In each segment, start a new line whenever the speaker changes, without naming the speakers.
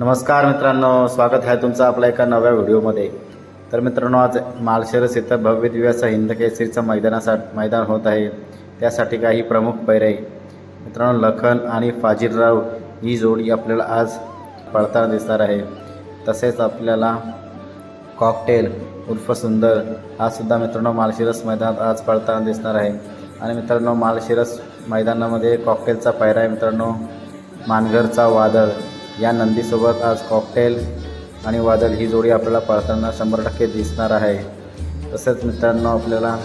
नमस्कार मित्रांनो स्वागत आहे तुमचं आपल्या एका नव्या व्हिडिओमध्ये. तर मित्रांनो आज मालशेरस इथं भव्य दिव्याचा हिंद केसरीचं मैदानासाठी मैदान होत आहे. त्यासाठी काही प्रमुख पैरे. मित्रांनो लखन आणि फाजीरराव ही जोडी आपल्याला आज पळताना दिसणार आहे. तसेच आपल्याला कॉकटेल उर्फ सुंदर हा सुद्धा मित्रांनो मालशिरस मैदानात आज पळताना दिसणार आहे. आणि मित्रांनो मालशिरस मैदानामध्ये कॉकटेलचा पायरा आहे मित्रांनो. मानघरचा वादळ. या नंदीसोबत आज कॉकटेल आणि वादळ ही जोडी आपल्याला पळताना शंभर टक्के दिसणार आहे. तसेच मित्रांनो आपल्याला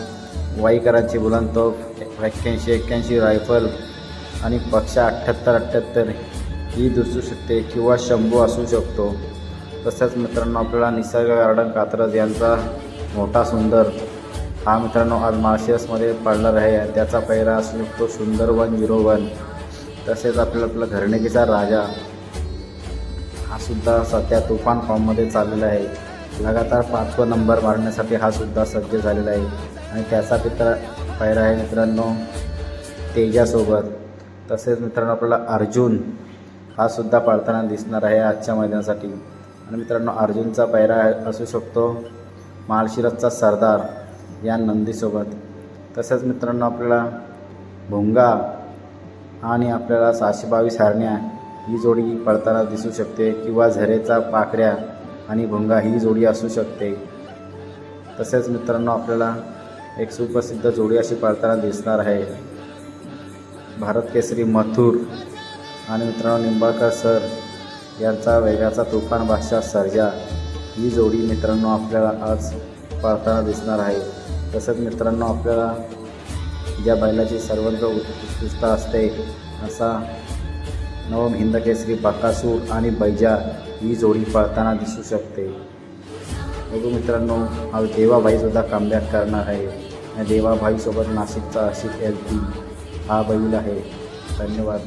वाईकरांची बुलंदतोफ एक्क्याऐंशी एक्क्याऐंशी रायफल आणि पक्षा अठ्ठ्याहत्तर अठ्ठ्याहत्तर ही दिसू शकते किंवा शंभू असू शकतो. तसंच मित्रांनो आपल्याला निसर्ग गार्डन कात्रज यांचा मोठा सुंदर हा मित्रांनो आज मार्शियसमध्ये पडणार आहे. त्याचा पहिरा असू शकतो सुंदर वन झिरो वन तसेच आपल्याला आपला घरणिकीचा राजा. हा सुद्धा सध्या तुफान फॉर्ममध्ये चाललेला आहे. लगातार पाचवा नंबर मारण्यासाठी हा सुद्धा सज्ज झालेला आहे. आणि त्याचा मित्र पायरा आहे मित्रांनो तेजासोबत. तसेच मित्रांनो आपल्याला अर्जुन हा सुद्धा पळताना दिसणार आहे आजच्या मैदानासाठी. आणि मित्रांनो अर्जुनचा पैरा असू शकतो माळशिरसचा सरदार या नंदीसोबत. तसेच मित्रांनो आपल्याला भुंगा आणि आपल्याला सहाशे बावीस हरण्या ही जोडी पळताना दिसू शकते किंवा झरेचा पाकड्या आणि भुंगा ही जोडी असू शकते. तसेच मित्रांनो आपल्याला एक सुप्रसिद्ध जोडी अशी पळताना दिसणार आहे. भारत केसरी मथुर आणि मित्रांनो निंबाळकर सर यांचा वेगाचा तुफान बादशाह सर्जा ही जोडी मित्रांनो आपल्याला आज पळताना दिसणार आहे. तसंच मित्रांनो आपल्याला ज्या बैलाची सर्वत्र उत्कृष्ट असते असा नवम हिंदकेसरी बकासूर आणि बैजा ही जोडी पळताना दिसू शकते. बघू मित्रांनो आज देवाभाईसुद्धा कमबॅक करणार आहे. आणि देवाभाईसोबत नाशिकचा अशी एल पी हा बैल आहे. धन्यवाद.